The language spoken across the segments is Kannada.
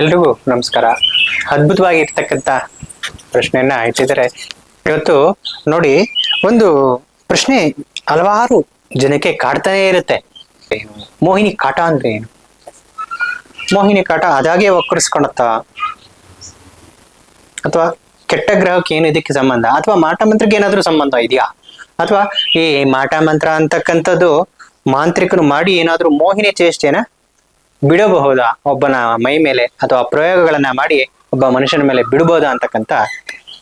ಎಲ್ರಿಗೂ ನಮಸ್ಕಾರ. ಅದ್ಭುತವಾಗಿರ್ತಕ್ಕಂಥ ಪ್ರಶ್ನೆಯನ್ನ ಇಟ್ಟಿದ್ದಾರೆ. ಇವತ್ತು ನೋಡಿ, ಒಂದು ಪ್ರಶ್ನೆ ಹಲವಾರು ಜನಕ್ಕೆ ಕಾಡ್ತಾನೆ ಇರುತ್ತೆ. ಮೋಹಿನಿ ಕಾಟ ಅಂದ್ರೆ ಏನು? ಮೋಹಿನಿ ಕಾಟ ಅದಾಗೆ ಒಕ್ಕರಿಸ್ಕೊಳತ್ತ ಅಥವಾ ಕೆಟ್ಟ ಗ್ರಹಕ್ಕೆ ಏನು ಇದಕ್ಕೆ ಸಂಬಂಧ? ಅಥವಾ ಮಾಟ ಮಂತ್ರಕ್ಕೆ ಏನಾದರೂ ಸಂಬಂಧ ಇದೆಯಾ? ಅಥವಾ ಈ ಮಾಟ ಮಂತ್ರ ಅಂತಕ್ಕಂಥದ್ದು ಮಾಂತ್ರಿಕನು ಮಾಡಿ ಏನಾದರೂ ಮೋಹಿನಿ ಚೇಷ್ಟೆನ ಬಿಡಬಹುದಾ? ಒಬ್ಬನ ಮೈ ಮೇಲೆ ಅಥವಾ ಪ್ರಯೋಗಗಳನ್ನ ಮಾಡಿ ಒಬ್ಬ ಮನುಷ್ಯನ ಮೇಲೆ ಬಿಡಬಹುದಾ ಅಂತಕ್ಕಂಥ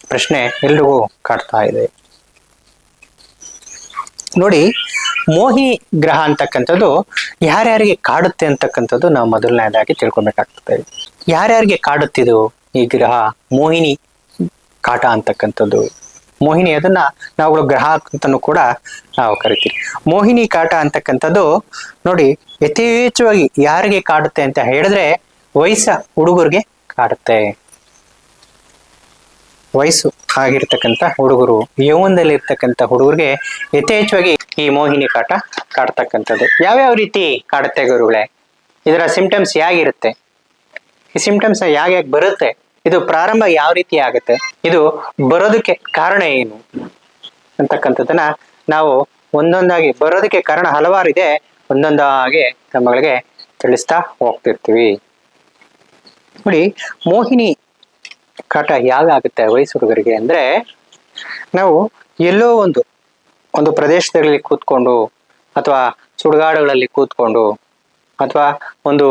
ಪ್ರಶ್ನೆ ಎಲ್ರಿಗೂ ಕಾಡ್ತಾ ಇದೆ. ನೋಡಿ, ಮೋಹಿ ಗ್ರಹ ಅಂತಕ್ಕಂಥದ್ದು ಯಾರ್ಯಾರಿಗೆ ಕಾಡುತ್ತೆ ಅಂತಕ್ಕಂಥದ್ದು ನಾವು ಮೊದಲನೇದಾಗಿ ತಿಳ್ಕೊಬೇಕಾಗ್ತದೆ. ಯಾರ್ಯಾರಿಗೆ ಕಾಡುತ್ತಿದ್ದು ಈ ಗ್ರಹ ಮೋಹಿನಿ ಕಾಟ ಅಂತಕ್ಕಂಥದ್ದು? ಮೋಹಿನಿ ಅದನ್ನ ನಾವುಗಳು ಗ್ರಹ ಅಂತನೂ ಕೂಡ ನಾವು ಕರಿತೀವಿ. ಮೋಹಿನಿ ಕಾಟ ಅಂತಕ್ಕಂಥದ್ದು ನೋಡಿ ಯಥೇಚ್ಛವಾಗಿ ಯಾರಿಗೆ ಕಾಡುತ್ತೆ ಅಂತ ಹೇಳಿದ್ರೆ ವಯಸ್ಸ ಹುಡುಗರಿಗೆ ಕಾಡುತ್ತೆ. ವಯಸ್ಸು ಆಗಿರ್ತಕ್ಕಂಥ ಹುಡುಗರು ಯೌವನದಲ್ಲಿ ಇರ್ತಕ್ಕಂಥ ಹುಡುಗರಿಗೆ ಯಥೇಚ್ಛವಾಗಿ ಈ ಮೋಹಿನಿ ಕಾಟ ಕಾಡ್ತಕ್ಕಂಥದ್ದು. ಯಾವ್ಯಾವ ರೀತಿ ಕಾಡುತ್ತೆ ಗುರುಗಳೇ? ಇದರ ಸಿಂಪ್ಟಮ್ಸ್ ಹೇಗಿರುತ್ತೆ ಈ ಸಿಂಪ್ಟಮ್ಸ್ ಯಾಕೆ ಬರುತ್ತೆ? ಇದು ಪ್ರಾರಂಭ ಯಾವ ರೀತಿ ಆಗುತ್ತೆ? ಇದು ಬರೋದಕ್ಕೆ ಕಾರಣ ಏನು? ಅಂತಕ್ಕಂಥದ್ದನ್ನ ನಾವು ಒಂದೊಂದಾಗಿ ಬರೋದಕ್ಕೆ ಕಾರಣ ಹಲವಾರು ಇದೆ. ಒಂದೊಂದಾಗಿ ತಮ್ಮಗಳಿಗೆ ತಿಳಿಸ್ತಾ ಹೋಗ್ತಿರ್ತೀವಿ. ನೋಡಿ, ಮೋಹಿನಿ ಕಾಟ ಯಾವಾಗುತ್ತೆ ವಯಸ್ಸು ಹುಡುಗರಿಗೆ ಅಂದ್ರೆ, ನಾವು ಎಲ್ಲೋ ಒಂದು ಒಂದು ಪ್ರದೇಶದಲ್ಲಿ ಕೂತ್ಕೊಂಡು, ಅಥವಾ ಸುಡುಗಾಡುಗಳಲ್ಲಿ ಕೂತ್ಕೊಂಡು, ಅಥವಾ ಒಂದು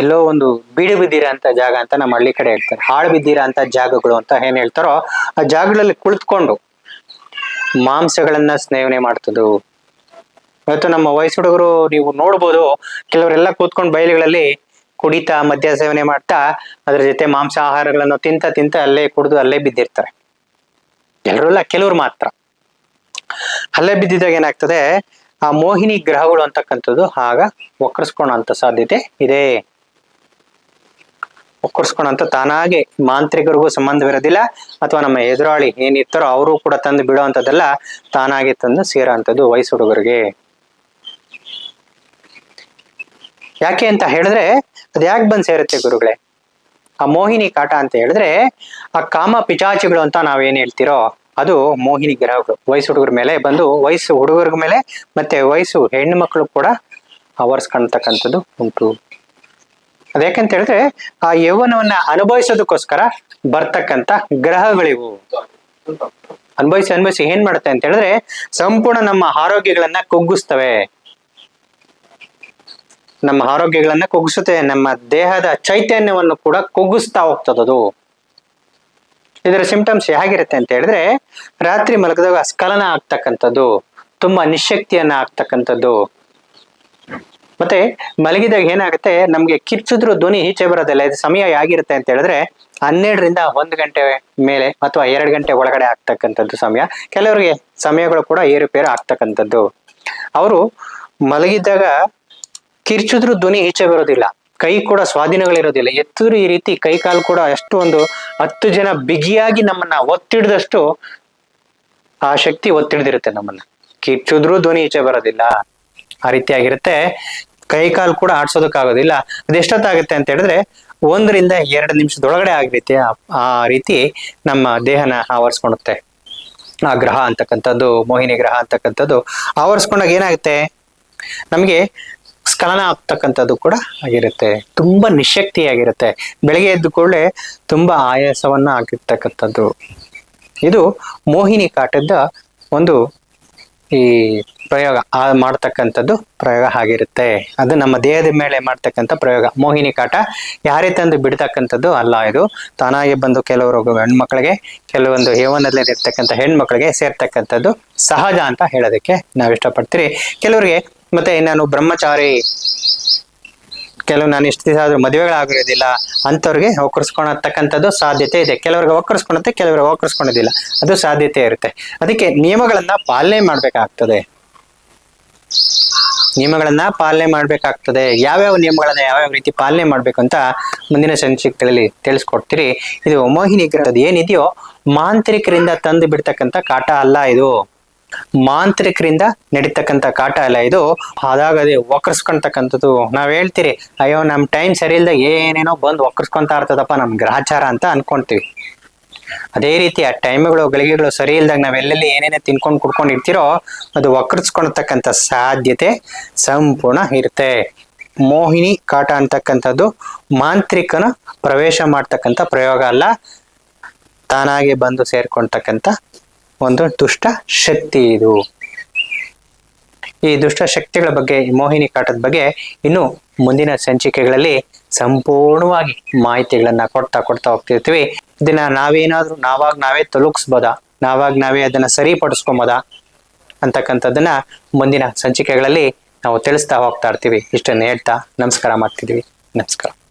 ಎಲ್ಲೋ ಒಂದು ಬೀಡು ಬಿದ್ದಿರ ಅಂತ ಜಾಗ ಅಂತ ನಮ್ಮ ಹಳ್ಳಿ ಕಡೆ ಹೇಳ್ತಾರೆ. ಹಾಳು ಬಿದ್ದಿರೋ ಜಾಗಗಳು ಅಂತ ಏನ್ ಹೇಳ್ತಾರೋ ಆ ಜಾಗಗಳಲ್ಲಿ ಕುಳಿತುಕೊಂಡು ಮಾಂಸಗಳನ್ನ ಸ್ನೇಹನೆ ಮಾಡ್ತದ್ದು. ಇವತ್ತು ನಮ್ಮ ವಯಸ್ಸು ಹುಡುಗರು ನೀವು ನೋಡ್ಬೋದು, ಕೆಲವರೆಲ್ಲ ಕೂತ್ಕೊಂಡು ಬಯಲುಗಳಲ್ಲಿ ಕುಡಿತಾ ಮದ್ಯ ಸೇವನೆ ಮಾಡ್ತಾ ಅದ್ರ ಜೊತೆ ಮಾಂಸ ಆಹಾರಗಳನ್ನು ತಿಂತ ತಿಂತ ಅಲ್ಲೇ ಕುಡಿದು ಅಲ್ಲೇ ಬಿದ್ದಿರ್ತಾರೆ. ಎಲ್ಲರೂ ಅಲ್ಲ ಕೆಲವ್ರು ಮಾತ್ರ. ಅಲ್ಲೇ ಬಿದ್ದಿದಾಗ ಏನಾಗ್ತದೆ, ಆ ಮೋಹಿನಿ ಗ್ರಹಗಳು ಅಂತಕ್ಕಂಥದ್ದು ಆಗ ಒಕ್ಕರ್ಸ್ಕೊಳ್ಳೋಂಥ ಸಾಧ್ಯತೆ ಇದೆ. ಒಕ್ಕರ್ಸ್ಕೊಳ್ಳೋಂಥ ತಾನಾಗೆ ಮಾಂತ್ರಿಕರಿಗೂ ಸಂಬಂಧವಿರೋದಿಲ್ಲ, ಅಥವಾ ನಮ್ಮ ಎದುರಾಳಿ ಏನಿರ್ತಾರೋ ಅವರು ಕೂಡ ತಂದು ಬಿಡುವಂಥದ್ದೆಲ್ಲ ತಾನಾಗೆ ತಂದು ಸೇರೋ ಅಂತದ್ದು ವಯಸ್ಸು ಹುಡುಗರಿಗೆ. ಯಾಕೆ ಅಂತ ಹೇಳಿದ್ರೆ, ಅದು ಯಾಕೆ ಬಂದು ಸೇರುತ್ತೆ ಗುರುಗಳೇ? ಆ ಮೋಹಿನಿ ಕಾಟ ಅಂತ ಹೇಳಿದ್ರೆ, ಆ ಕಾಮ ಪಿಚಾಚಿಗಳು ಅಂತ ನಾವೇನ್ ಹೇಳ್ತಿರೋ, ಅದು ಮೋಹಿನಿ ಗ್ರಹಗಳು. ವಯಸ್ಸು ಹುಡುಗರ ಮೇಲೆ ಬಂದು ವಯಸ್ಸು ಹುಡುಗರ ಮೇಲೆ ಮತ್ತೆ ವಯಸ್ಸು ಹೆಣ್ಣು ಮಕ್ಕಳು ಕೂಡ ಆವರಿಸ್ಕೊಳ್ತಕ್ಕಂಥದ್ದು ಉಂಟು. ಅದ್ಯಾಕಂತ ಹೇಳಿದ್ರೆ ಆ ಯೌವನವನ್ನ ಅನುಭವಿಸೋದಕ್ಕೋಸ್ಕರ ಬರ್ತಕ್ಕಂತ ಗ್ರಹಗಳಿವು. ಅನುಭವಿಸಿ ಅನುಭವಿಸಿ ಏನ್ ಮಾಡುತ್ತೆ ಅಂತ ಹೇಳಿದ್ರೆ ಸಂಪೂರ್ಣ ನಮ್ಮ ಆರೋಗ್ಯಗಳನ್ನ ಕುಗ್ಗಿಸ್ತವೆ. ನಮ್ಮ ಆರೋಗ್ಯಗಳನ್ನ ಕುಗ್ಗಿಸುತ್ತೆ, ನಮ್ಮ ದೇಹದ ಚೈತನ್ಯವನ್ನು ಕೂಡ ಕುಗ್ಗಿಸ್ತಾ ಹೋಗ್ತದದು. ಇದರ ಸಿಂಪ್ಟಮ್ಸ್ ಹೇಗಿರುತ್ತೆ ಅಂತ ಹೇಳಿದ್ರೆ ರಾತ್ರಿ ಮಲಗದಾಗ ಸ್ಖಲನ ಆಗ್ತಕ್ಕಂಥದ್ದು, ತುಂಬಾ ನಿಶಕ್ತಿಯನ್ನ ಆಗ್ತಕ್ಕಂಥದ್ದು. ಮತ್ತೆ ಮಲಗಿದಾಗ ಏನಾಗುತ್ತೆ? ನಮ್ಗೆ ಕಿರ್ಚಿದ್ರು ಧ್ವನಿ ಈಚೆ ಬರೋದಿಲ್ಲ. ಇದು ಸಮಯ ಹೇಗಿರುತ್ತೆ ಅಂತ ಹೇಳಿದ್ರೆ ಹನ್ನೆರಡರಿಂದ ಒಂದು ಗಂಟೆ ಮೇಲೆ ಅಥವಾ ಎರಡು ಗಂಟೆ ಒಳಗಡೆ ಆಗ್ತಕ್ಕಂಥದ್ದು ಸಮಯ. ಕೆಲವರಿಗೆ ಸಮಯಗಳು ಕೂಡ ಏರುಪೇರು ಆಗ್ತಕ್ಕಂಥದ್ದು. ಅವರು ಮಲಗಿದ್ದಾಗ ಕಿರ್ಚಿದ್ರು ಧ್ವನಿ ಈಚೆ ಬರೋದಿಲ್ಲ. ಕೈ ಕೂಡ ಸ್ವಾಧೀನಗಳಿರೋದಿಲ್ಲ. ಎತ್ತರು ಈ ರೀತಿ ಕೈ ಕಾಲು ಕೂಡ ಅಷ್ಟು ಒಂದು ಹತ್ತು ಜನ ಬಿಗಿಯಾಗಿ ನಮ್ಮನ್ನ ಒತ್ತಿಡ್ದಷ್ಟು ಆ ಶಕ್ತಿ ಒತ್ತಿಡ್ದಿರುತ್ತೆ ನಮ್ಮನ್ನ. ಕಿರ್ಚಿದ್ರು ಧ್ವನಿ ಈಚೆ ಬರೋದಿಲ್ಲ. ಆ ರೀತಿಯಾಗಿರುತ್ತೆ. ಕೈ ಕಾಲು ಕೂಡ ಆಡ್ಸೋದಕ್ಕಾಗೋದಿಲ್ಲ. ಅದೆಷ್ಟೊತ್ತಾಗುತ್ತೆ ಅಂತ ಹೇಳಿದ್ರೆ ಒಂದರಿಂದ ಎರಡು ನಿಮಿಷದೊಳಗಡೆ ಆಗಿರುತ್ತೆ ಆ- ಆ ರೀತಿ ನಮ್ಮ ದೇಹನ ಆವರಿಸ್ಕೊಳುತ್ತೆ ಆ ಗ್ರಹ ಅಂತಕ್ಕಂಥದ್ದು, ಮೋಹಿನಿ ಗ್ರಹ ಅಂತಕ್ಕಂಥದ್ದು ಆವರಿಸ್ಕೊಂಡಾಗ ಏನಾಗುತ್ತೆ? ನಮಗೆ ಸ್ಖಲನ ಆಗ್ತಕ್ಕಂಥದ್ದು ಕೂಡ ಆಗಿರುತ್ತೆ. ತುಂಬಾ ನಿಶಕ್ತಿಯಾಗಿರುತ್ತೆ. ಬೆಳಗ್ಗೆ ಎದ್ದು ಕೂಡಲೇ ತುಂಬಾ ಆಯಾಸವನ್ನ ಆಗಿರ್ತಕ್ಕಂಥದ್ದು. ಇದು ಮೋಹಿನಿ ಕಾಟದ ಒಂದು ಈ ಪ್ರಯೋಗ ಆ ಮಾಡ್ತಕ್ಕಂಥದ್ದು ಪ್ರಯೋಗ ಆಗಿರುತ್ತೆ. ಅದು ನಮ್ಮ ದೇಹದ ಮೇಲೆ ಮಾಡ್ತಕ್ಕಂಥ ಪ್ರಯೋಗ. ಮೋಹಿನಿ ಕಾಟ ಯಾರೇ ತಂದು ಬಿಡ್ತಕ್ಕಂಥದ್ದು ಅಲ್ಲ ಇದು. ತಾನಾಗಿ ಬಂದು ಕೆಲವರು ಹೆಣ್ಮಕ್ಳಿಗೆ, ಕೆಲವೊಂದು ಯೌವನದಲ್ಲಿರ್ತಕ್ಕಂಥ ಹೆಣ್ಮಕ್ಳಿಗೆ ಸೇರ್ತಕ್ಕಂಥದ್ದು ಸಹಜ ಅಂತ ಹೇಳೋದಕ್ಕೆ ನಾವು ಇಷ್ಟಪಡ್ತೀರಿ ಕೆಲವರಿಗೆ, ಮತ್ತೆ ನಾನು ಬ್ರಹ್ಮಚಾರಿ ಕೆಲವು ನಾನು ಇಷ್ಟು ದಿವಸ ಆದರೂ ಮದುವೆಗಳಾಗಿರೋದಿಲ್ಲ ಅಂಥವ್ರಿಗೆ ಒಕ್ಕರ್ಸ್ಕೊಳತಕ್ಕಂಥದ್ದು ಸಾಧ್ಯತೆ ಇದೆ. ಕೆಲವ್ರಿಗೆ ಒಕ್ಕರ್ಸ್ಕೊಳುತ್ತೆ, ಕೆಲವ್ರಿಗೆ ಒಕ್ಕರ್ಸ್ಕೊಳೋದಿಲ್ಲ. ಅದು ಸಾಧ್ಯತೆ ಇರುತ್ತೆ. ಅದಕ್ಕೆ ನಿಯಮಗಳನ್ನು ಪಾಲನೆ ಮಾಡಬೇಕಾಗ್ತದೆ. ನಿಯಮಗಳನ್ನ ಪಾಲನೆ ಮಾಡಬೇಕಾಗ್ತದೆ. ಯಾವ್ಯಾವ ನಿಯಮಗಳನ್ನ ಯಾವ್ಯಾವ ರೀತಿ ಪಾಲನೆ ಮಾಡಬೇಕು ಅಂತ ಮುಂದಿನ ಸಂಚಿಕೆಗಳಲ್ಲಿ ತಿಳಿಸ್ಕೊಡ್ತೀರಿ. ಇದು ಮೋಹಿನಿ ಗ್ರಹದ ಏನಿದೆಯೋ ಮಾಂತ್ರಿಕರಿಂದ ತಂದು ಬಿಡ್ತಕ್ಕಂಥ ಕಾಟ ಅಲ್ಲ ಇದು. ಮಾಂತ್ರಿಕರಿಂದ ನಡೀತಕ್ಕಂಥ ಕಾಟ ಅಲ್ಲ ಇದು. ಅದಾಗದೆ ಒಕ್ಕರ್ಸ್ಕೊಂತಕ್ಕಂಥದ್ದು ನಾವ್ ಹೇಳ್ತೀರಿ, ಅಯ್ಯೋ, ನಮ್ ಟೈಮ್ ಸರಿ ಇಲ್ದ ಏನೇನೋ ಬಂದು ಒಕ್ಕರ್ಸ್ಕೊಂತ ಇರ್ತದಪ್ಪ ನಮ್ ಗ್ರಹಚಾರ ಅಂತ ಅನ್ಕೊಂತೀವಿ. ಅದೇ ರೀತಿ ಆ ಟೈಮ್ಗಳು, ಗಳಿಗೆಗಳು ಸರಿ ಇಲ್ದಾಗ ನಾವ್ ಎಲ್ಲೆಲ್ಲಿ ಏನೇನೇ ತಿನ್ಕೊಂಡು ಕುಡ್ಕೊಂಡು ಇರ್ತಿರೋ, ಅದು ವಕ್ರಿಸ್ಕೊಳ್ತಕ್ಕಂಥ ಸಾಧ್ಯತೆ ಸಂಪೂರ್ಣ ಇರುತ್ತೆ. ಮೋಹಿನಿ ಕಾಟ ಅಂತಕ್ಕಂಥದ್ದು ಮಾಂತ್ರಿಕನ ಪ್ರವೇಶ ಮಾಡ್ತಕ್ಕಂಥ ಪ್ರಯೋಗ ಅಲ್ಲ, ತಾನಾಗೆ ಬಂದು ಸೇರ್ಕೊಳ್ತಕ್ಕಂಥ ಒಂದು ದುಷ್ಟ ಶಕ್ತಿ ಇದು. ಈ ದುಷ್ಟ ಶಕ್ತಿಗಳ ಬಗ್ಗೆ, ಮೋಹಿನಿ ಕಾಟದ ಬಗ್ಗೆ ಇನ್ನು ಮುಂದಿನ ಸಂಚಿಕೆಗಳಲ್ಲಿ ಸಂಪೂರ್ಣವಾಗಿ ಮಾಹಿತಿಗಳನ್ನ ಕೊಡ್ತಾ ಕೊಡ್ತಾ ಹೋಗ್ತಿರ್ತೀವಿ. ಇದನ್ನ ನಾವೇನಾದ್ರೂ ನಾವಾಗ ನಾವೇ ತಲುಪಿಸ್ಬೋದಾ ನಾವಾಗ ನಾವೇ ಅದನ್ನ ಸರಿಪಡಿಸ್ಕೊಬೋದಾ? ಅಂತಕ್ಕಂಥದ್ದನ್ನ ಮುಂದಿನ ಸಂಚಿಕೆಗಳಲ್ಲಿ ನಾವು ತಿಳಿಸ್ತಾ ಹೋಗ್ತಾ ಇರ್ತೀವಿ. ಇಷ್ಟನ್ನು ಹೇಳ್ತಾ ನಮಸ್ಕಾರ ಮಾಡ್ತಿದ್ವಿ. ನಮಸ್ಕಾರ.